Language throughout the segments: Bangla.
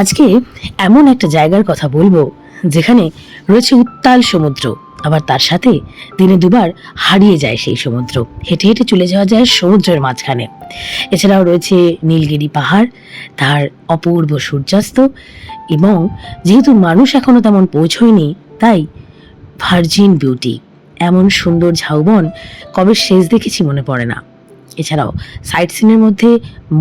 আজকে এমন একটা জায়গার কথা বলব, যেখানে রয়েছে উত্তাল সমুদ্র, আবার তার সাথে দিনে দুবার হারিয়ে যায় সেই সমুদ্র। হেঁটে হেঁটে চলে যাওয়া যায় সমুদ্রের মাঝখানে। এছাড়াও রয়েছে নীলগিরি পাহাড়, তার অপূর্ব সূর্যাস্ত, এবং যেহেতু মানুষ এখনও তেমন পৌঁছয়নি, তাই ভার্জিন বিউটি, এমন সুন্দর ঝাউবন কবে শেষ দেখেছি মনে পড়ে না। এছাড়াও সাইট সিনের মধ্যে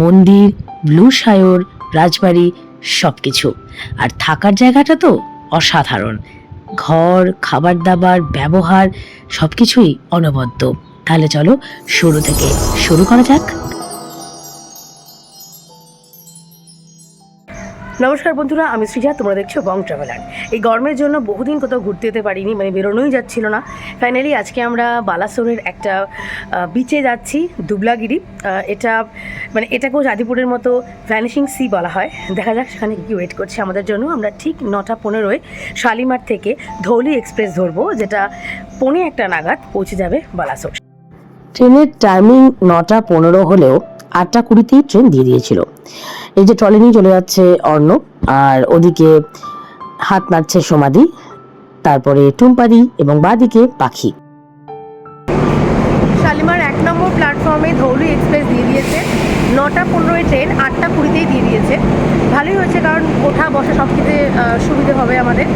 মন্দির, ব্লু সায়র, রাজবাড়ি সব কিছু আর থাকার জায়গাটা তো অসাধারণ। ঘর খাবার দাবার ব্যবহার সব কিছুই অনবদ্য। তাহলে চলো শুরু থেকে শুরু করা যাক। নমস্কার বন্ধুরা, আমি সৃজা, তোমরা দেখছ বং ট্রাভেলার। এই গরমের জন্য বহুদিন কোথাও ঘুরতে যেতে পারিনি মানে বেরোনোই যাচ্ছিল না। ফাইনালি আজকে আমরা বালাসোরের একটা বিচে যাচ্ছি, দুবলাগিরি। এটা মানে এটাকেও জাদিপুরের মতো ভ্যানিশিং সি বলা হয়। দেখা যাক সেখানে কী ওয়েট করছে আমাদের জন্য। আমরা ঠিক নটা পনেরোয় শালিমার থেকে ধৌলি এক্সপ্রেস ধরবো, যেটা পৌনে একটা নাগাদ পৌঁছে যাবে বালাসোর। ট্রেনের টাইমিং নটা পনেরো হলেও আটটা কুড়িতেই ট্রেন দিয়ে দিয়েছিল। এই যে ট্রলি নিয়ে চলে যাচ্ছে অর্ণব, আর ওদিকে হাত নাড়ছে সমাধি তারপরে টুম্পাদি এবং বাদিকে পাখি। শালিমার এক নম্বর প্ল্যাটফর্মে ধৌলি এক্সপ্রেস দিয়ে দিয়েছে। নটা পনেরোয় ট্রেন আটটা কুড়িতেই দিয়ে দিয়েছে। ভালোই হয়েছে কারণ ওঠা, বসা সব কিছুতে সুবিধে হবে আমাদের।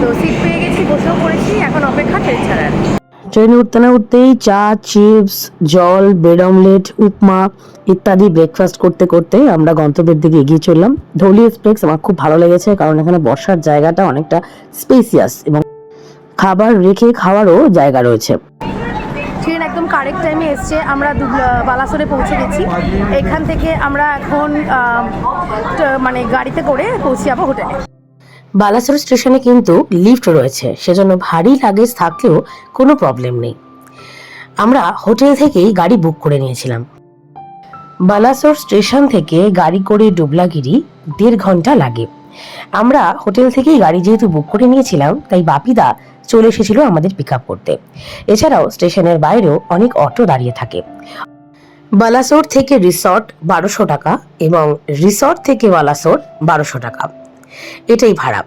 তো সিট পেয়ে গেছি, বসেও পড়েছি, এখন অপেক্ষা ট্রেন ছাড়ার। ট্রেনে উঠতে না উঠতেই চা, চিপস, জল ব্রেড অমলেট উপমা ইত্যাদি ব্রেকফাস্ট করতে করতে আমরা গন্তব্যের দিকে এগিয়ে চললাম। ধৌলি এক্সপ্রেস আমার খুব ভালো লেগেছে কারণ এখানে বসার জায়গাটা অনেকটা স্পেসিয়াস এবং খাবার রেখে খাওয়ারও জায়গা রয়েছে। ট্রেন একদম কারেক্ট টাইমে এসছে। আমরা বালাসোরে পৌঁছে গেছি। এখান থেকে আমরা এখন মানে গাড়িতে করে পৌঁছে যাব হোটেলে। বালাসোর স্টেশনে কিন্তু লিফট রয়েছে, সেজন্য ভারী লাগেজ থাকলেও কোনো প্রবলেম নেই। আমরা হোটেল থেকেই গাড়ি বুক করে নিয়েছিলাম। বালাসোর স্টেশন থেকে গাড়ি করে ডুবলাগিরি দেড় ঘণ্টা লাগে। আমরা হোটেল থেকেই গাড়ি যেহেতু বুক করে নিয়েছিলাম, তাই বাপিদা চলে এসেছিল আমাদের পিক করতে। এছাড়াও স্টেশনের বাইরেও অনেক অটো দাঁড়িয়ে থাকে। বালাসোর থেকে রিসর্ট বারোশো টাকা এবং রিসর্ট থেকে বালাসোর বারোশো টাকা। এটাই ভাড়া।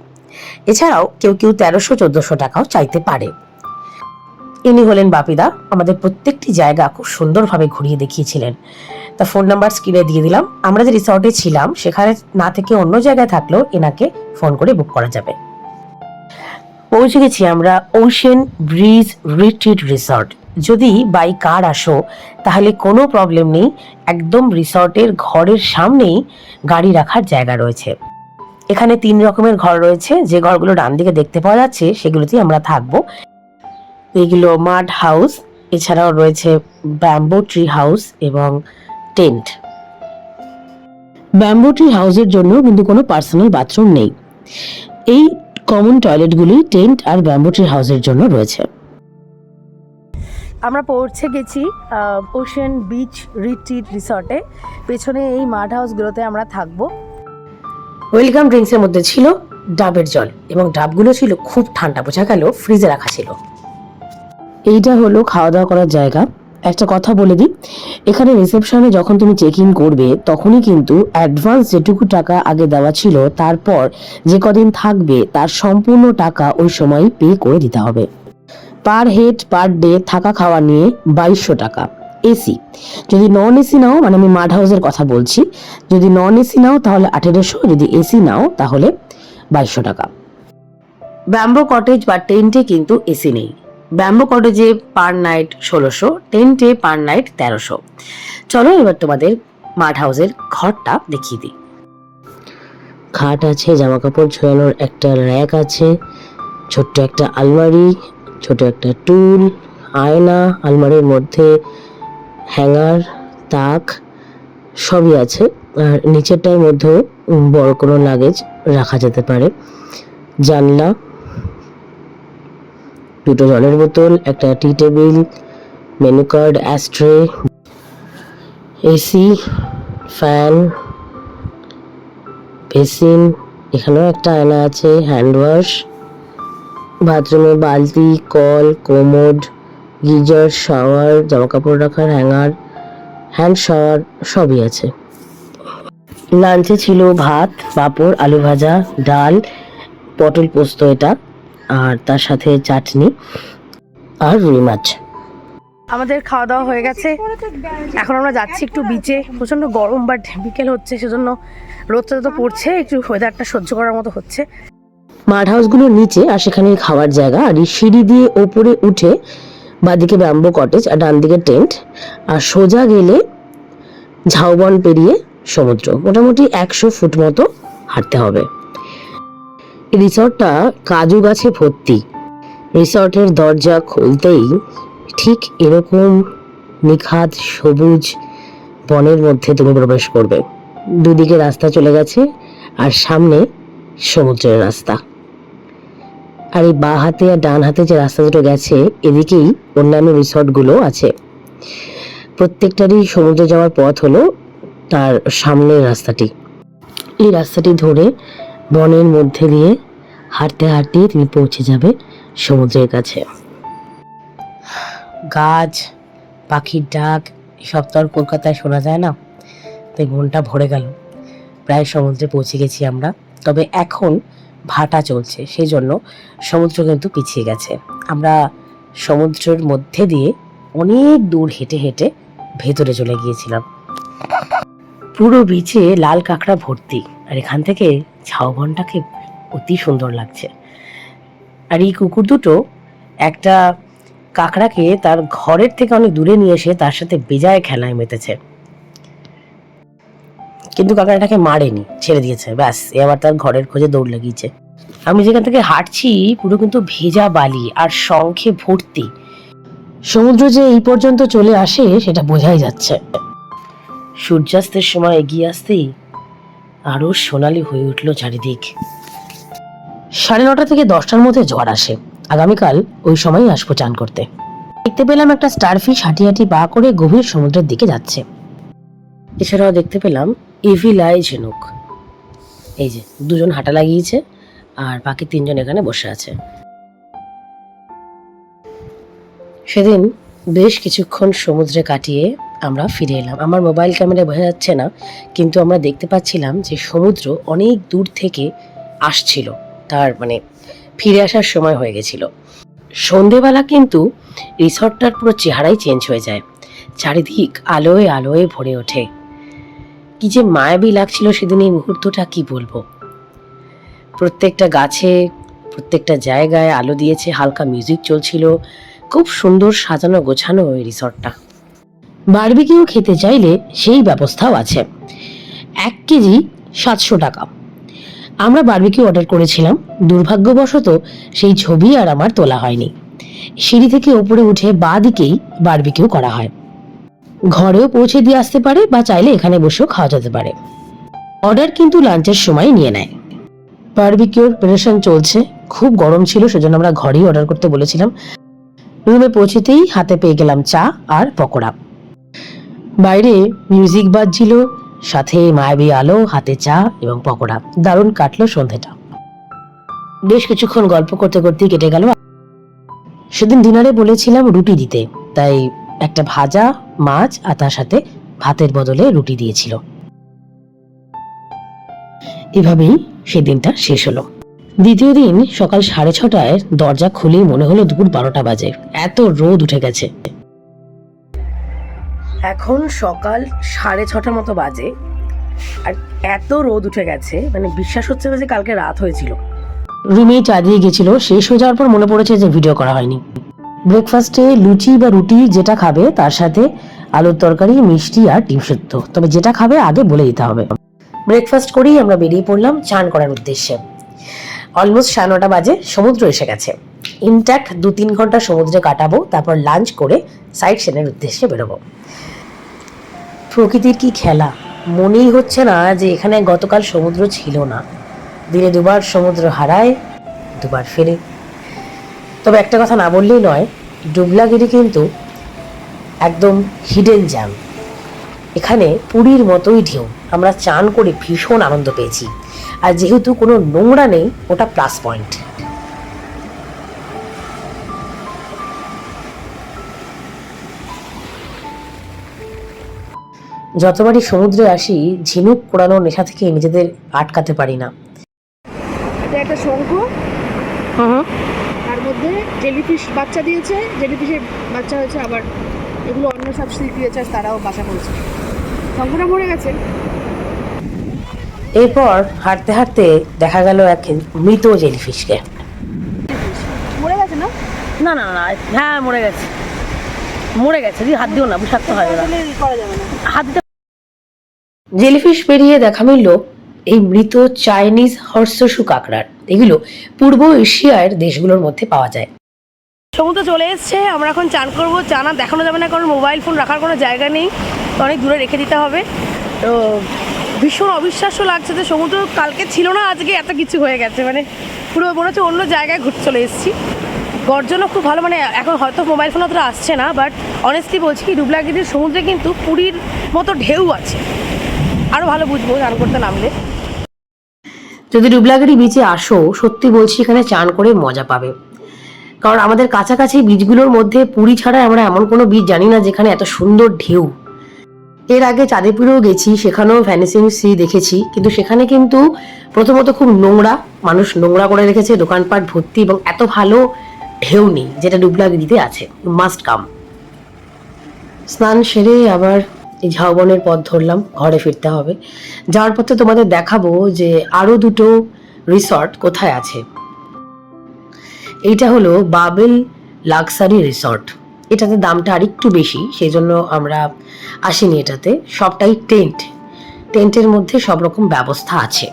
এছাড়াও কেউ কেউ তেরোশো, চোদ্দশো টাকাও চাইতে পারে। ইনি হলেন বাপিদা, আমাদের প্রত্যেকটি জায়গা খুব সুন্দরভাবে ঘুরিয়ে দেখিয়েছিলেন। তা ফোন নাম্বার স্ক্রিনে দিয়ে দিলাম। আমরা যে রিসর্টে ছিলাম, সেখানে না থেকে অন্য জায়গায় থাকলেও এনাকে ফোন করে বুক করা যাবে। পৌঁছে গেছি আমরা ওশেন ব্রিজ রিট্রিট রিসর্ট যদি বাই কার আসো, তাহলে কোনো প্রবলেম নেই। একদম রিসর্টের ঘরের সামনেই গাড়ি রাখার জায়গা রয়েছে। এখানে তিন রকমের ঘর রয়েছে। যে ঘরগুলো ডান দিকে দেখতে পাওয়া যাচ্ছে, সেগুলোতেই আমরা থাকব। এগুলো মাড হাউস, এছাড়াও রয়েছে ব্যাম্বো ট্রি হাউস এবং টেন্ট। ব্যাম্বো ট্রি হাউসের জন্য কিন্তু কোনো পার্সোনাল বাথরুম নেই। এই কমন টয়লেটগুলি টেন্ট আর ব্যাম্বো ট্রি হাউসের জন্য রয়েছে। আমরা পৌঁছে গেছি ওশেন বিচ রিট্রিট রিসর্টে। পেছনে এই মাড হাউসগুলোতে আমরা থাকব। ওয়েলকাম ড্রিঙ্কসের মধ্যে ছিল ডাবের জল এবং ডাবগুলো ছিল খুব ঠান্ডা, বোঝা গেল ফ্রিজে রাখা ছিল। এইটা হলো খাওয়া দাওয়া করার জায়গা। একটা কথা বলে দিই, এখানে রিসেপশনে যখন তুমি চেক ইন করবে, তখনই কিন্তু অ্যাডভান্স যেটুকু টাকা আগে দেওয়া ছিল, তারপর যে কদিন থাকবে, তার সম্পূর্ণ টাকা ওই সময় পে করে দিতে হবে। পার হেড পার ডে থাকা খাওয়া নিয়ে বাইশশো টাকা। এসি যদি নন এসি নাও মানে আমি মাড হাউসের কথা বলছি, যদি নন এসি নাও, তাহলে আঠেরোশো, যদি এসি নাও, তাহলে বাইশশো টাকা। ব্যাম্বো কটেজ বা টেন্টে কিন্তু এসি নেই। ব্যাম্বো কটেজে পার নাইট ষোলোশো টেন্টে পার নাইট তেরোশো। চলো এবার তোমাদের মাড হাউসের ঘরটা দেখিয়ে দিই। খাট আছে জামা কাপড় ঝোলানোর একটা র্যাক আছে, ছোট্ট একটা আলমারি ছোট একটা টুল, আয়না, আলমারির মধ্যে হ্যাঙ্গার, তাক সবই আছে। আর নিচেরটার মধ্যেও বড় কোনো লাগেজ রাখা যেতে পারে। জানলা, দুটো জলের বোতল, একটা tea table menu card ashtray AC fan basin, এখানেও একটা আয়না আছে হ্যান্ড ওয়াশ বাথরুমে বালতি, কল, কোমোড গিজার শাওয়ার জামা কাপড় রাখার হ্যাঙ্গার হ্যান্ড শাওয়ার সবই আছে। লাঞ্চে ছিল ভাত পাঁপড় আলু ভাজা ডাল পটল পোস্ত এটা আর তার সাথে চাটনি আর রুই মাছ। আমাদের খাওয়া দাওয়া হয়ে গেছে। এখন আমরা যাচ্ছি একটু বিচে প্রচণ্ড গরম বাট বিকেল হচ্ছে সেজন্য রোদটা তো পড়ছে একটু ওয়েদারটা সহ্য করার মতো হচ্ছে। মাড হাউসগুলোর নিচে আর সেখানে খাওয়ার জায়গা। আর এই সিঁড়ি দিয়ে ওপরে উঠে বাদিকে ব্যাম্বো কটেজ আর ডান দিকে টেন্ট, আর সোজা গেলে ঝাউবন পেরিয়ে সমুদ্র। মোটামুটি একশো ফুট মতো হাঁটতে হবে। রিসর্টটা কাজু গাছে ভর্তি। রিসর্টের দরজা খুলতেই ঠিক এরকম নিখাত সবুজ বনের মধ্যে তুমি প্রবেশ করবে। দুদিকে রাস্তা চলে গেছে আর সামনে সমুদ্রের রাস্তা। আর এই বা হাতে আর ডান হাতে যে রাস্তা দুটো গেছে, এদিকেই অন্যান্য রিসর্টগুলো আছে। প্রত্যেকটারই সমুদ্রে যাওয়ার পথ হলো তার সামনের রাস্তাটি। এই রাস্তাটি ধরে বনের মধ্যে দিয়ে হাঁটতে হাঁটতে তুমি পৌঁছে যাবে সমুদ্রের কাছে। গাছ, পাখির ডাক সব তো আর কলকাতায় শোনা যায় না। তাই মনটা ভরে গেল। প্রায় সমুদ্রে পৌঁছে গেছি আমরা। তবে এখন ভাটা চলছে সেই জন্য সমুদ্র কিন্তু পিছিয়ে গেছে। আমরা সমুদ্রের মধ্যে দিয়ে অনেক দূর হেঁটে হেঁটে ভেতরে চলে গিয়েছিলাম। পুরো বিচে লাল কাঁকড়া ভর্তি, আর এখান থেকে ঝাউবনটাকে অতি সুন্দর লাগছে। আর এই কুকুর দুটো একটা কাঁকড়াকে তার ঘরের থেকে অনেক দূরে নিয়ে এসে তার সাথে বেজায় খেলায় মেতেছে। কিন্তু কাঁকড়াটাকে মারেনি, ছেড়ে দিয়েছে, ব্যাস, এ আবার তার ঘরের খোঁজে দৌড় লাগিয়েছে। আমি যেখান থেকে হাঁটছি, পুরো কিন্তু ভেজা বালি আর শঙ্খে ভর্তি। সমুদ্র যে এই পর্যন্ত চলে আসে, সেটা বোঝাই যাচ্ছে। সূর্যাস্তের সময় এগিয়ে আসতেই আরও সোনালি হয়ে উঠল চারিদিক। সাড়ে নটা থেকে দশটার মধ্যে ঝড় আসে। আগামীকাল ওই সময় আসব চান করতে। দেখতে পেলাম একটা স্টারফিশ হাঁটি হাঁটি বা করে গভীর সমুদ্রের দিকে যাচ্ছে। এছাড়াও দেখতে পেলাম এভিলাই ঝিনুক। এই যে, দুজন হাঁটা লাগিয়েছে আর বাকি তিনজন এখানে বসে আছে। সেদিন বেশ কিছুক্ষণ সমুদ্রে কাটিয়ে আমরা ফিরে এলাম। আমার মোবাইল ক্যামেরায় বোঝা যাচ্ছে না, কিন্তু আমরা দেখতে পাচ্ছিলাম যে সমুদ্র অনেক দূর থেকে আসছিল। তার মানে ফিরে আসার সময় হয়ে গেছিল। সন্ধেবেলা কিন্তু রিসর্টটার পুরো চেহারাই চেঞ্জ হয়ে যায়। চারিদিক আলোয় আলোয় ভরে ওঠে। কি যে মায়াবী লাগছিল সেদিন এই মুহূর্তটা কি বলব? প্রত্যেকটা গাছে, প্রত্যেকটা জায়গায় আলো দিয়েছে, হালকা মিউজিক চলছিল, খুব সুন্দর সাজানো গোছানো ওই রিসর্টটা। বারবিকিউ খেতে চাইলে সেই ব্যবস্থাও আছে। এক কেজি সাতশো টাকা। আমরা বারবিকিউ অর্ডার করেছিলাম। দুর্ভাগ্যবশত সেই ছবি আর আমার তোলা হয়নি। সিঁড়ি থেকে ওপরে উঠে বাঁ দিকেই বারবিকিউ করা হয়। ঘরেও পৌঁছে দিয়ে আসতে পারে বা চাইলে এখানে বসেও খাওয়া যেতে পারে। অর্ডার কিন্তু লাঞ্চের সময় নিয়ে নেয়। বারবিকিউর প্রিপারেশন চলছে। খুব গরম ছিল, সেজন্য আমরা ঘরেই অর্ডার করতে বলেছিলাম। রুমে পৌঁছেতেই হাতে পেয়ে গেলাম চা আর পকোড়া। বাইরে মিউজিক বাজছিল, সাথে মায়াবী আলো, হাতে চা এবং পকোড়া। দারুণ কাটলো সন্ধেটা। বেশ কিছুক্ষণ গল্প করতে করতেই কেটে গেল। সেদিন ডিনারে বলেছিলাম রুটি দিতে, তাই একটা ভাজা মাছ আর তার সাথে ভাতের বদলে রুটি দিয়েছিল। এভাবেই সেদিনটা শেষ হলো। দ্বিতীয় দিন সকাল সাড়ে ছটায় দরজা খুলেই মনে হলো দুপুর বারোটা বাজে। এত রোদ উঠে গেছে। এখন সকাল সাড়ে ছটার মতো বাজে আর এত রোদ উঠে গেছে মানে বিশ্বাস হচ্ছে না যে কালকে রাত হয়েছিল। রুমে চা দিয়ে গেছিল, শেষ হয়ে যাওয়ার পর মনে পড়েছে যে ভিডিও করা হয়নি। ব্রেকফাস্টে লুচি বা রুটি যেটা খাবে, তার সাথে আলুর তরকারি, মিষ্টি আর ডিম সেদ্ধ। তবে যেটা খাবে আগে বলে দিতে হবে। ব্রেকফাস্ট করেই আমরা বেরিয়ে পড়লাম চান করার উদ্দেশ্যে। অলমোস্ট সাড়ে নটা বাজে, সমুদ্র এসে গেছে। ইনট্যাক্ট দু তিন ঘণ্টা সমুদ্রে কাটাবো, তারপর লাঞ্চ করে সাইড সিনের উদ্দেশ্যে বেরোবো। প্রকৃতির কি খেলা? মনেই হচ্ছে না যে এখানে গতকাল সমুদ্র ছিল না। দিনে দুবার সমুদ্র হারায়, দুবার ফেরে। তবে একটা কথা না বললেই নয় ডুবলাগিরি কিন্তু একদম হিডেন জ্যাম এখানে পুরীর মতোই ঢেউ। আমরা চান করে ভীষণ আনন্দ পেয়েছি। আর যেহেতু কোনো নোংরা নেই ওটা প্লাস পয়েন্ট যতবারই সমুদ্রে আসি ঝিনুক কোড়ানোর নেশা থেকে নিজেদের আটকাতে পারি না। এটা একটা শঙ্খ? হুম। মধ্যে জেলিফিশ বাচ্চা দিয়েছে জেলিফিশের বাচ্চা হয়েছে আবার এগুলো অন্য সব সি ক্রিয়েচার তারাও বাসা করেছে। শঙ্খটা মরে গেছে। এরপর হাঁটতে হাঁটতে দেখা গেল এক মৃত জেলিফিশকে মরে গেছে না? না না না হ্যাঁ মরে গেছে। মরে গেছে দি হাত দিও না বিষাক্ত হয় না তাহলে ই করা যাবে না। হাত দিতে জেলিফিশ পেরিয়ে দেখা মিলল এই মৃত চাইনিজ হর্ষসু কাঁকড়ার। এগুলো পূর্ব এশিয়ার দেশগুলোর মধ্যে পাওয়া যায়। সমুদ্র চলে এসছে, আমরা এখন চান করব। চানা দেখানো যাবে না, কারণ মোবাইল ফোন রাখার কোনো জায়গা নেই। অনেক দূরে রেখে দিতে হবে। তো ভীষণ অবিশ্বাস্য লাগছে যে সমুদ্র কালকে ছিল না, আজকে এত কিছু হয়ে গেছে। মানে পুরো মনে হচ্ছে অন্য জায়গায় ঘুরতে চলে এসেছি। গর্জনও খুব ভালো মানে এখন হয়তো মোবাইল ফোন অতটা আসছে না বাট অনেস্টলি বলছি কি ডুবলাগিরির সমুদ্রে কিন্তু পুরীর মতো ঢেউ আছে। আরও ভালো বুঝব চান করতে নামলে। যদি ডুবলাগাড়ি বিচে আসো, সত্যি বলছি এখানে চান করে মজা পাবে। কারণ আমাদের কাছাকাছি বীজগুলোর মধ্যে পুরী ছাড়া আমরা এমন কোনো বীজ জানি না যেখানে এত সুন্দর ঢেউ। এর আগে চাঁদেপুরেও গেছি, সেখানেও ভ্যানিসিং সি দেখেছি, কিন্তু সেখানে কিন্তু প্রথমত খুব নোংরা, মানুষ নোংরা করে রেখেছে, দোকানপাট, ভর্তি এবং এত ভালো ঢেউ নেই, যেটা ডুবলাগিরিতে আছে মাস্ট কাম স্নান সেরে আবার এই ঝাউবনের পথ ধরলাম, ঘরে ফিরতে হবে। যাওয়ার পথে তোমাদের দেখাবো যে আরও দুটো রিসর্ট কোথায় আছে। এইটা হলো বাবেল লাক্সারি রিসর্ট এটাতে দামটা আরেকটু বেশি সেই জন্য আমরা আসিনি এটাতে। সবটাই টেন্ট টেন্টের মধ্যে সব রকম ব্যবস্থা আছে।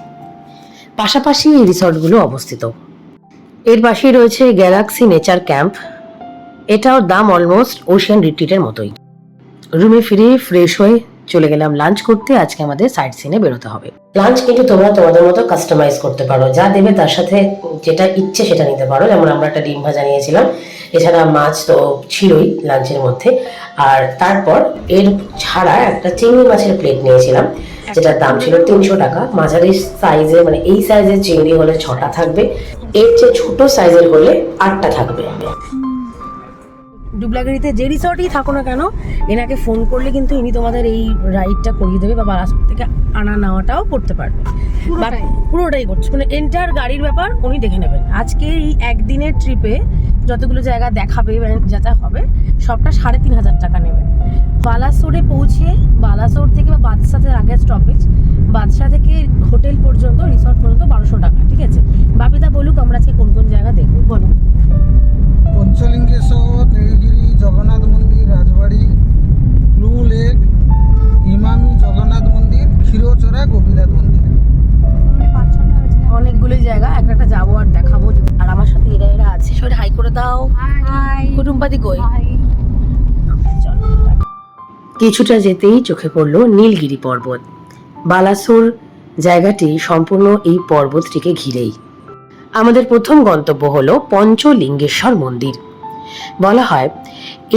পাশাপাশি এই রিসর্টগুলো অবস্থিত। এর পাশেই রয়েছে গ্যালাক্সি নেচার ক্যাম্প এটাও দাম অলমোস্ট ওশিয়ান রিট্রিটের মতোই। রুমে ফিরে ফ্রেশ হয়ে চলে গেলাম লাঞ্চ করতে। আজকে আমাদের সাইড সিনে বেরোতে হবে। লাঞ্চ কিন্তু তোমরা তোমাদের মতো কাস্টমাইজ করতে পারো। যা দেবে তার সাথে যেটা ইচ্ছে সেটা নিতে পারো। যেমন আমরা একটা ডিম ভাজা নিয়েছিলাম। এছাড়া মাছ তো ছিলই লাঞ্চের মধ্যে। আর তারপর এর ছাড়া একটা চিংড়ি মাছের প্লেট নিয়েছিলাম, যেটার দাম ছিল তিনশো টাকা। মাঝারি সাইজের মানে এই সাইজের চিংড়ি হলে ছটা থাকবে। এর চেয়ে ছোট সাইজের হলে আটটা থাকবে। ডুবলাগাড়িতে যে রিসর্টেই থাকো না কেন এনাকে ফোন করলে কিন্তু ইনি তোমাদের এই রাইডটা করিয়ে দেবে বা বারাসত থেকে আনা নেওয়াটাও করতে পারবে। বা পুরোটাই করছে। মানে এন্টার গাড়ির ব্যাপার উনি দেখে নেবেন। আজকে এই একদিনের ট্রিপে যতগুলো জায়গা দেখাবে বা যা যা হবে সবটা সাড়ে তিন হাজার টাকা নেবে। বালাসোরে পৌঁছে বালাসোর থেকে বা বাদশা থেকে আগে স্টপেজ বাদশা থেকে হোটেল পর্যন্ত রিসর্ট পর্যন্ত বারোশো টাকা ঠিক আছে? বাপিদা বলুক আমরা আজকে কোন কোন জায়গা দেখব বলো পঞ্চলিঙ্গেশ্বর নীলগিরি জগন্নাথ মন্দির রাজবাড়ি ব্লু লেক ইমামি জগন্নাথ মন্দির ক্ষীরচোরা গোপীনাথ মন্দির। অনেকগুলো জায়গা একটা একটা যাব আর দেখাবো আর আমার সাথে এরা এরা আছে। সবাই হাই করে দাও। কুটুম্বাদি কই? কিছুটা যেতেই চোখে পড়ল নীলগিরি পর্বত। বালাসোর জায়গাটি সম্পূর্ণ এই পর্বতটিকে ঘিরেই। আমাদের প্রথম গন্তব্য হলো পঞ্চলিঙ্গেশ্বর মন্দির। বলা হয়,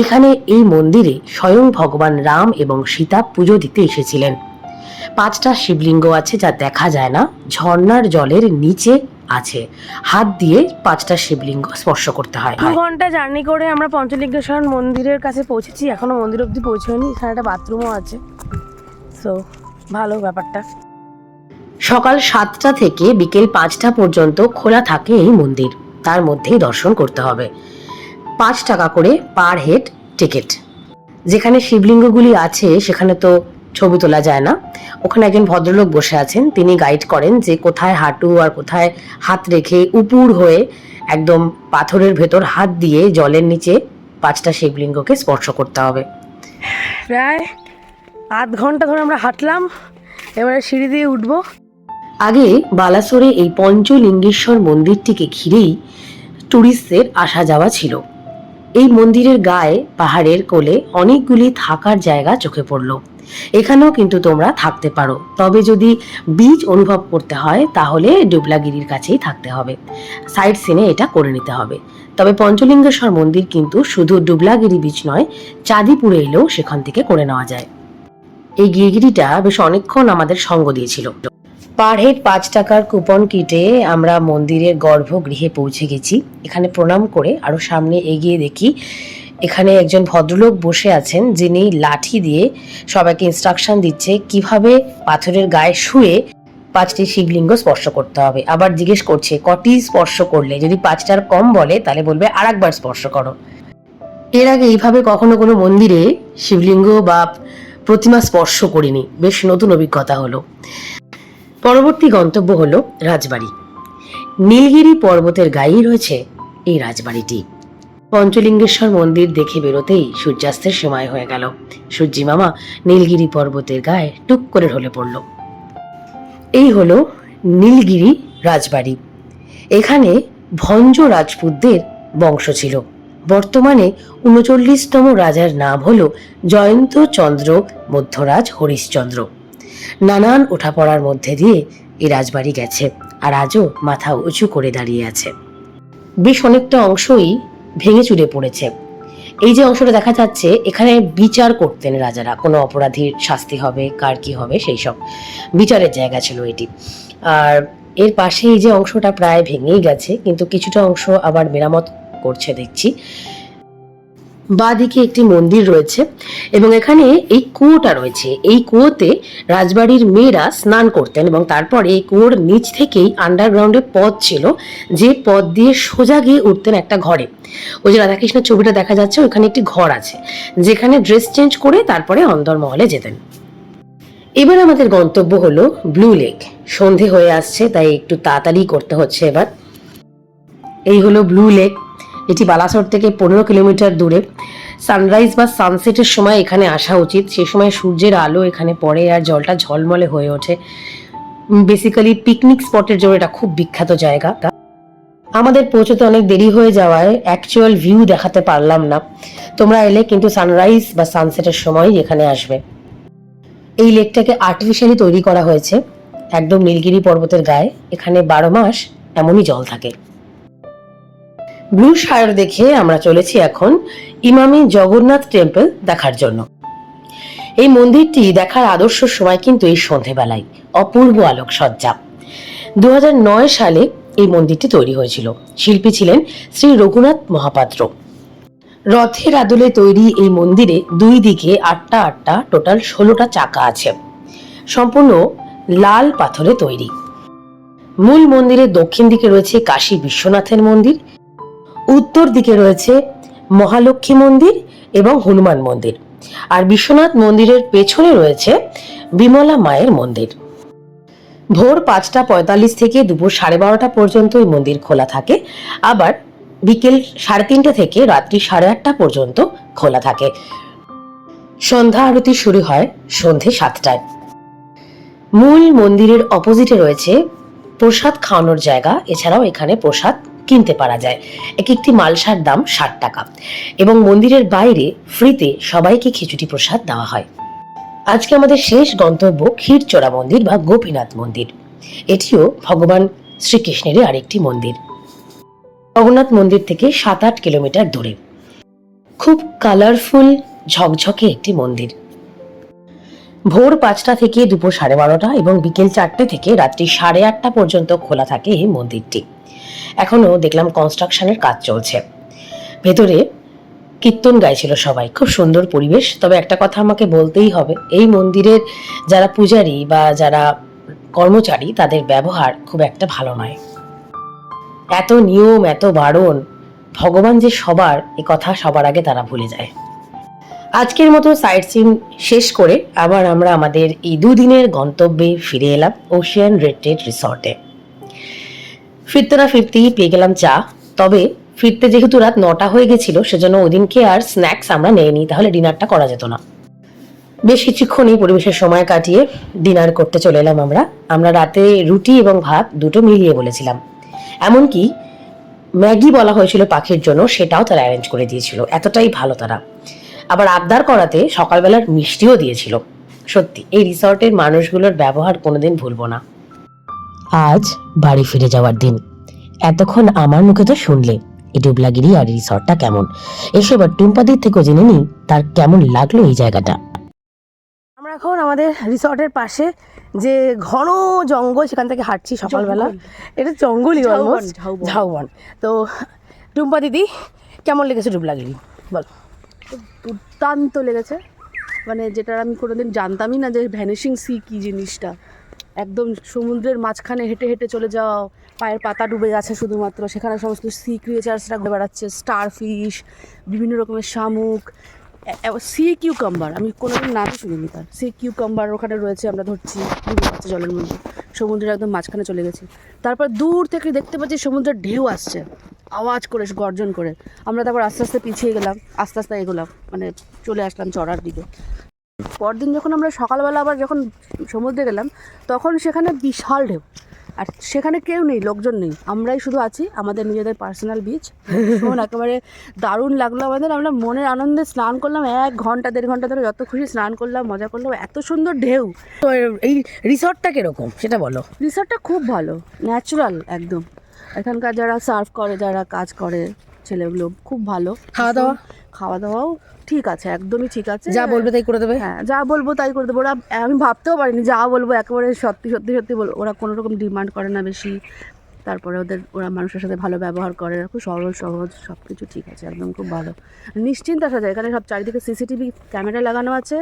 এখানে এই মন্দিরে স্বয়ং ভগবান রাম এবং সীতা পুজো দিতে এসেছিলেন। পাঁচটা শিবলিঙ্গ আছে যা দেখা যায় না, ঝর্ণার জলের নিচে আছে। হাত দিয়ে পাঁচটা শিবলিঙ্গ স্পর্শ করতে হয়। দু ঘণ্টা জার্নি করে আমরা পঞ্চলিঙ্গেশ্বর মন্দিরের কাছে পৌঁছেছি, এখনও মন্দির অবধি পৌঁছয়নি, এখানে একটা বাথরুমও আছে। সো ভালো ব্যাপারটা। সকাল সাতটা থেকে বিকেল পাঁচটা পর্যন্ত খোলা থাকে এই মন্দির। তার মধ্যেই দর্শন করতে হবে। পাঁচ টাকা করে পার হেড টিকিট। যেখানে শিবলিঙ্গগুলি আছে, সেখানে তো ছবি তোলা যায় না। ওখানে একজন ভদ্রলোক বসে আছেন। তিনি গাইড করেন যে কোথায় হাঁটু আর কোথায় হাত রেখে উপুর হয়ে একদম পাথরের ভেতর হাত দিয়ে জলের নিচে পাঁচটা শিবলিঙ্গকে স্পর্শ করতে হবে। প্রায় আধ ঘণ্টা ধরে আমরা হাঁটলাম। এবারে সিঁড়ি দিয়ে উঠবো। আগে বালাসোরে এই পঞ্চলিঙ্গেশ্বর মন্দিরটিকে ঘিরেই ট্যুরিস্টদের আসা যাওয়া ছিল। এই মন্দিরের গায়ে, পাহাড়ের কোলে অনেকগুলি থাকার জায়গা চোখে পড়ল। এখানেও কিন্তু তোমরা থাকতে পারো। তবে যদি বীজ অনুভব করতে হয়, তাহলে ডুবলাগিরির কাছেই থাকতে হবে। সাইড সিনে এটা করে নিতে হবে। তবে পঞ্চলিঙ্গেশ্বর মন্দির কিন্তু শুধু ডুবলাগিরি বীচ নয়, চাঁদিপুরে এলেও সেখান থেকে করে নেওয়া যায়। এই গিরগিরিটা বেশ অনেকক্ষণ আমাদের সঙ্গ দিয়েছিল। পার হেড পাঁচ টাকার কুপন কিটে আমরা মন্দিরের গর্ভগৃহে পৌঁছে গেছি। এখানে প্রণাম করে আরও সামনে এগিয়ে দেখি, এখানে একজন ভদ্রলোক বসে আছেন যিনি লাঠি দিয়ে সবাইকে ইনস্ট্রাকশন দিচ্ছে কীভাবে পাথরের গায়ে শুয়ে পাঁচটি শিবলিঙ্গ স্পর্শ করতে হবে। আবার জিজ্ঞেস করছে, কটি স্পর্শ করলে? যদি পাঁচটার কম বলে, তাহলে বলবে আরেকবার স্পর্শ করো। এর আগে এইভাবে কখনো কোনো মন্দিরে শিবলিঙ্গ বা প্রতিমা স্পর্শ করিনি। বেশ নতুন অভিজ্ঞতা হলো। পরবর্তী গন্তব্য হল রাজবাড়ি। নীলগিরি পর্বতের গায়েই রয়েছে এই রাজবাড়িটি। পঞ্চলিঙ্গেশ্বর মন্দির দেখে বেরোতেই সূর্যাস্তের সময় হয়ে গেল। সূর্যি মামা নীলগিরি পর্বতের গায়ে টুক করে ঢলে পড়ল। এই হলো নীলগিরি রাজবাড়ি। এখানে ভঞ্জ রাজপুতদের বংশ ছিল। বর্তমানে উনচল্লিশতম রাজার নাম হল জয়ন্ত চন্দ্র মধ্যরাজ হরিশ্চন্দ্র। নানান ওঠাপড়ার মধ্যে দিয়ে এই রাজবাড়ি গেছে আর আজও মাথা উঁচু করে দাঁড়িয়ে আছে। বেশ অনেকটা অংশই ভেঙে চুরে পড়েছে। এই যে অংশটা দেখা যাচ্ছে, এখানে বিচার করতেন রাজারা। কোনো অপরাধীর শাস্তি হবে, কার কি হবে, সেই সব বিচারের জায়গা ছিল এটি। আর এর পাশে এই যে অংশটা প্রায় ভেঙেই গেছে, কিন্তু কিছুটা অংশ আবার মেরামত করছে দেখছি। বাঁদিকে একটি মন্দির রয়েছে এবং এখানে এই কুয়োটা রয়েছে। এই কুয়োতে রাজবাড়ির মেয়েরা স্নান করতেন এবং তারপরে এই কুয়োর নিচ থেকেই আন্ডারগ্রাউন্ডে পথ ছিল, যে পথ দিয়ে সোজা গিয়ে উঠতেন একটা ঘরে। ওই যে রাধাকৃষ্ণের ছবিটা দেখা যাচ্ছে ওখানে একটি ঘর আছে, যেখানে ড্রেস চেঞ্জ করে তারপরে অন্দরমহলে যেতেন। এবার আমাদের গন্তব্য হলো ব্লু লেক সন্ধে হয়ে আসছে, তাই একটু তাড়াতাড়ি করতে হচ্ছে এবার। এই হলো ব্লু লেক এটি বালাসোর থেকে পনেরো কিলোমিটার দূরে। সানরাইজ বা সানসেটের সময় এখানে আসা উচিত। সেই সময় সূর্যের আলো এখানে পড়ে আর জলটা ঝলমলে হয়ে ওঠে। বেসিক্যালি পিকনিক স্পটের জন্য এটা খুব বিখ্যাত জায়গা। আমাদের পৌঁছতে অনেক দেরি হয়ে যাওয়ায় অ্যাকচুয়াল ভিউ দেখাতে পারলাম না। তোমরা এলে কিন্তু সানরাইজ বা সানসেটের সময় এখানে আসবে। এই লেকটাকে আর্টিফিশিয়ালি তৈরি করা হয়েছে। একদম নীলগিরি পর্বতের গায়ে। এখানে বারো মাস এমনই জল থাকে। ব্লু শায়ার দেখে আমরা চলেছি এখন ইমামি জগন্নাথ টেম্পল দেখার জন্য। এই মন্দিরটি দেখার আদর্শ সময় কিন্তু এই সন্ধেবেলায়, অপূর্ব আলোকসজ্জা। দু সালে এই মন্দিরটি তৈরি হয়েছিল। শিল্পী ছিলেন শ্রী রঘুনাথ মহাপাত্র। রথের আদলে তৈরি এই মন্দিরে দুই দিকে আটটা আটটা টোটাল ষোলোটা চাকা আছে। সম্পূর্ণ লাল পাথরে তৈরি। মূল মন্দিরের দক্ষিণ দিকে রয়েছে কাশী বিশ্বনাথের মন্দির। উত্তর দিকে রয়েছে মহালক্ষ্মী মন্দির এবং হনুমান মন্দির। আর বিশ্বনাথ মন্দিরের পেছনে রয়েছে বিমলা মায়ের মন্দির। ভোর পাঁচটা পঁয়তাল্লিশ থেকে দুপুর সাড়ে বারোটা পর্যন্ত এই মন্দির খোলা থাকে। আবার বিকেল সাড়ে তিনটে থেকে রাত্রি সাড়ে আটটা পর্যন্ত খোলা থাকে। সন্ধ্যা আরতি শুরু হয় সন্ধে সাতটায়। মূল মন্দিরের অপোজিটে রয়েছে প্রসাদ খাওয়ানোর জায়গা। এছাড়াও এখানে প্রসাদ কিনতে পারা যায়। এক একটি মালসার দাম ষাট টাকা এবং মন্দিরের বাইরে ফ্রিতে সবাইকে খিচুড়ি প্রসাদ দেওয়া হয়। আজকে আমাদের শেষ গন্তব্য ক্ষীরচোরা মন্দির বা গোপীনাথ মন্দির। এটিও ভগবান শ্রীকৃষ্ণেরই আরেকটি মন্দির। জগন্নাথ মন্দির থেকে সাত আট কিলোমিটার দূরে। খুব কালারফুল, ঝকঝকে একটি মন্দির। ভোর পাঁচটা থেকে দুপুর সাড়ে বারোটা এবং বিকেল চারটে থেকে রাত্রি সাড়ে আটটা পর্যন্ত খোলা থাকে এই মন্দিরটি। এখনও দেখলাম কনস্ট্রাকশনের কাজ চলছে। ভেতরে কীর্তন গাইছিল সবাই, খুব সুন্দর পরিবেশ। তবে একটা কথা আমাকে বলতেই হবে, এই মন্দিরের যারা পূজারী বা যারা কর্মচারী, তাদের ব্যবহার খুব একটা ভালো নয়। এত নিয়ম, এত বারণ, ভগবান যে সবার, এ কথা সবার আগে তারা ভুলে যায়। আজকের মতো সাইট সিন শেষ করে আবার আমরা আমাদের এই দুদিনের গন্তব্যে ফিরে এলাম ওশিয়ান রেড রিসর্টে ফিরতে না ফিরতেই পেয়ে গেলাম চা। তবে ফিরতে যেহেতু রাত নটা হয়ে গেছিল, সেজন্য ওদিনকে আর স্ন্যাক্স আমরা নেইনি, তাহলে ডিনারটা করা যেত না। বেশ কিছুক্ষণই পরিবেশের সময় কাটিয়ে ডিনার করতে চলে এলাম আমরা। আমরা রাতে রুটি এবং ভাত দুটো মিলিয়ে বলেছিলাম। এমনকি ম্যাগি বলা হয়েছিল পাখির জন্য, সেটাও তারা অ্যারেঞ্জ করে দিয়েছিল। এতটাই ভালো তারা। আবার আবদার করাতে সকালবেলার মিষ্টিও দিয়েছিল। সত্যি, এই রিসর্টের মানুষগুলোর ব্যবহার কোনোদিন ভুলবো না। আজ বাড়ি ফিরে যাওয়ার দিন। এতক্ষণ আমার মুখে তো শুনলে এই ডুবলাগিরি আর রিসর্টটা কেমন? এসে এবার টুম্পাদির থেকেও জেনে নিই তার কেমন লাগল এই জায়গাটা। আমরা এখন আমাদের রিসর্টের পাশে যে ঘন জঙ্গল সেখান থেকে হাঁটছি সকালবেলা। এটা জঙ্গলই অলমোস্ট ঝাউবন। তো টুম্পা দিদি কেমন লেগেছে ডুবলাগিরি? বল। দুর্দান্ত লেগেছে। মানে যেটা আমি কোনোদিন জানতামই না যে ভ্যানিশিং সি কী জিনিসটা। সমুদ্রের মাঝখানে হেঁটে হেঁটে চলে যাওয়া, পায়ের পাতা ডুবে গেছে শুধুমাত্র। সেখানে সমস্ত সি ক্রিয়েচার্সরা ঘুরে বেড়াচ্ছে স্টার ফিশ বিভিন্ন রকমের শামুক সি কিউকাম্বার আমি কোনোদিন নামই শুনিনি তার। সি কিউকাম্বার ওখানে রয়েছে, আমরা ধরছি ডুবে যাচ্ছে জলের মধ্যে। সমুদ্রের একদম মাঝখানে চলে গেছি। তারপর দূর থেকে দেখতে পাচ্ছি সমুদ্রের ঢেউ আসছে। আওয়াজ করে, গর্জন করে। আমরা তারপর আস্তে আস্তে পিছিয়ে গেলাম, আস্তে আস্তে এগোলাম মানে চলে আসলাম চড়ার দিকে। পরদিন যখন আমরা সকালবেলা আবার যখন সমুদ্রে গেলাম তখন সেখানে বিশাল ঢেউ। আর সেখানে কেউ নেই লোকজন নেই। আমরাই শুধু আছি আমাদের নিজেদের পার্সোনাল বিচ ভীষণ একেবারে দারুণ লাগল আমাদের। আমরা মনের আনন্দে স্নান করলাম এক ঘণ্টা দেড় ঘণ্টা ধরে যত খুশি স্নান করলাম মজা করলাম। এত সুন্দর ঢেউ। তো এই রিসর্টটা কীরকম? সেটা বলো। রিসর্টটা খুব ভালো ন্যাচারাল একদম। এখানকার যারা সার্ভ করে যারা কাজ করে ছেলেগুলো খুব ভালো। খাওয়া দাওয়া? খাওয়া দাওয়াও ঠিক আছে একদমই ঠিক আছে। যা বলবে তাই করে দেবে? হ্যাঁ যা বলব তাই করে দেবো। ওরা আমি ভাবতেও পারিনি যা বলব একেবারে সত্যি সত্যি সত্যি বলব ওরা কোনো রকম ডিমান্ড করে না বেশি। তারপরে ওদের ওরা মানুষের সাথে ভালো ব্যবহার করে খুব সরল সহজ সব কিছু ঠিক আছে একদম খুব ভালো। নিশ্চিন্ত আসা যায় এখানে সব চারিদিকে সিসিটিভি ক্যামেরা লাগানো আছে।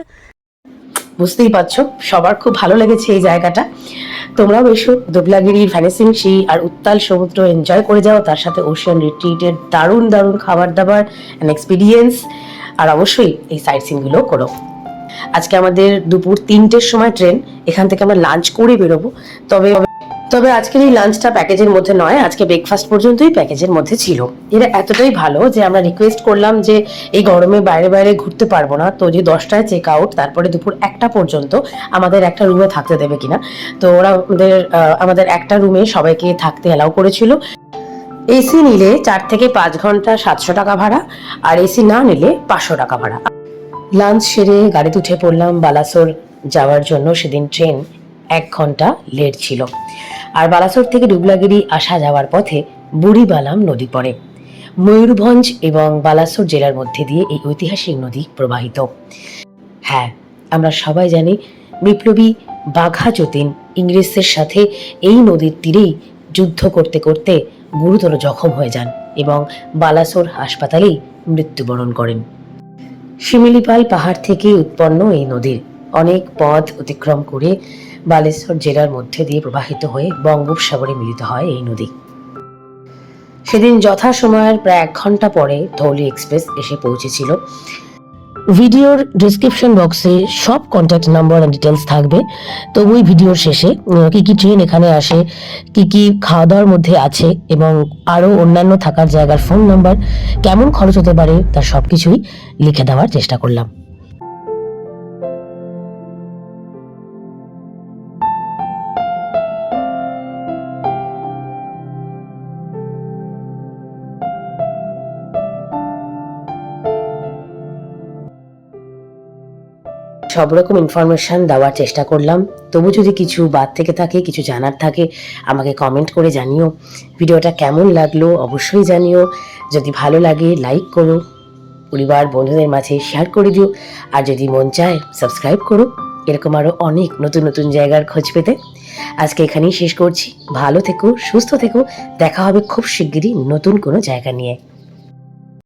বুঝতেই পারছ সবার খুব ভালো লেগেছে এই জায়গাটা। তোমরাও এসো দুবলাগিরির ভ্যানিসিং সি আর উত্তাল সমুদ্র এনজয় করে যাও তার সাথে ওশিয়ান রিট্রিটের দারুণ দারুণ খাবার দাবার অ্যান্ড এক্সপিরিয়েন্স আর অবশ্যই এই সাইট সিনগুলো করো। আজকে আমাদের দুপুর তিনটের সময় ট্রেন এখান থেকে আমরা লাঞ্চ করে বেরোবো। তবে তবে আজকের এই লাঞ্চটা প্যাকেজের মধ্যে নয়, আজকে ব্রেকফাস্ট পর্যন্তই প্যাকেজের মধ্যে ছিল। এরা এতটাই ভালো যে আমরা রিকোয়েস্ট করলাম যে এই গরমে বাইরে বাইরে ঘুরতে পারব না। তো যে দশটায় চেক আউট তারপরে দুপুর একটা পর্যন্ত আমাদের একটা রুমে থাকতে দেবে কিনা। তো ওরা আমাদের আমাদের একটা রুমে সবাইকে থাকতে অ্যালাউ করেছিল। এসি নিলে চার থেকে পাঁচ ঘণ্টা সাতশো টাকা ভাড়া, আর এসি না নিলে পাঁচশো টাকা ভাড়া। লাঞ্চ সেরে গাড়িতে উঠে পড়লাম বালাসোর যাওয়ার জন্য। সেদিন ট্রেন এক ঘণ্টা লেট ছিল। আর বালাসোর থেকে ডুবলাগিরি আসা যাওয়ার পথে বুড়িবালাম নদী পড়ে। ময়ূরভঞ্জ এবং বালাসোর জেলার মধ্যে দিয়ে এই ঐতিহাসিক নদী প্রবাহিত। হ্যাঁ আমরা সবাই জানি বিপ্লবী বাঘা যতীন ইংরেজদের সাথে এই নদীর তীরেই যুদ্ধ করতে করতে গুরুতর জখম হয়ে যান এবং বালাসোর হাসপাতালেই মৃত্যুবরণ করেন। শিমিলিপাল পাহাড় থেকে উৎপন্ন এই নদীর অনেক পথ অতিক্রম করে বালেশ্বর জেলার মধ্যে দিয়ে প্রবাহিত হয়ে বঙ্গোপসাগরে মিলিত হয় এই নদী। সেদিন যথাসময়ের প্রায় এক ঘণ্টা পরে ধৌলি এক্সপ্রেস এসে পৌঁছেছিল। ভিডিওর ডিসক্রিপশন বক্সে সব কন্ট্যাক্ট নাম্বার অ্যান্ড ডিটেলস থাকবে। তো ওই ভিডিওর শেষে কী কি ট্রেন এখানে আসে, কি কি খাওয়া দাওয়ার মধ্যে আছে এবং আরও অন্যান্য থাকার জায়গার ফোন নাম্বার কেমন খরচ হতে পারে তার সব কিছুই লিখে দেওয়ার চেষ্টা করলাম। সব রকম ইনফরমেশন দেওয়ার চেষ্টা করলাম। তবু যদি কিছু বাদ থেকে থাকে, কিছু জানার থাকে, আমাকে কমেন্ট করে জানিও। ভিডিওটা কেমন লাগল অবশ্যই জানিও। যদি ভালো লাগে লাইক করো। পরিবার, বন্ধুদের মাঝে শেয়ার করে দিও। আর যদি মন চায় সাবস্ক্রাইব করো। এরকম আরও অনেক নতুন নতুন জায়গার খোঁজ পেতে। আজকে এখানেই শেষ করছি। ভালো থেকো, সুস্থ থেকো। দেখা হবে খুব শিগগিরই নতুন কোনো জায়গা নিয়ে।